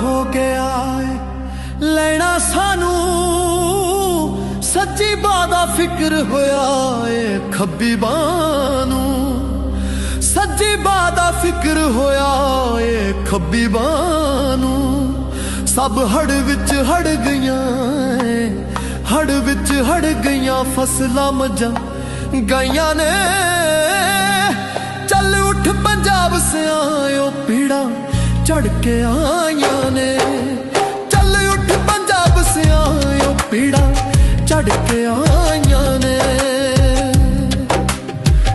ਹੋ ਗਿਆ ਲੈਣਾ ਸਾਨੂੰ ਸੱਚੀ ਬਾਹ ਦਾ ਫਿਕਰ ਹੋਇਆ ਏ ਖੱਬੀ ਬਾਹ ਨੂੰ। ਸੱਜੀ ਬਾਹ ਦਾ ਫਿਕਰ ਹੋਇਆ ਏ ਖੱਬੀ ਬਾਹ ਨੂੰ। ਸਭ ਹੜ ਵਿੱਚ ਹੜ ਗਈਆਂ ਹੜ ਵਿੱਚ ਹੜ ਗਈਆਂ ਫਸਲਾਂ ਮੱਝਾਂ ਗਈਆਂ ਨੇ। ਚੱਲ ਉੱਠ ਪੰਜਾਬ ਸਿਆਓ ਪੀੜਾ ਚੜ ਕੇ ਆਈਆਂ ਨੇ। ਚੱਲ ਉੱਠ ਪੰਜਾਬ ਸਿਆਇਓ ਪੀੜਾ ਚੜ ਕੇ ਆਈਆਂ ਨੇ।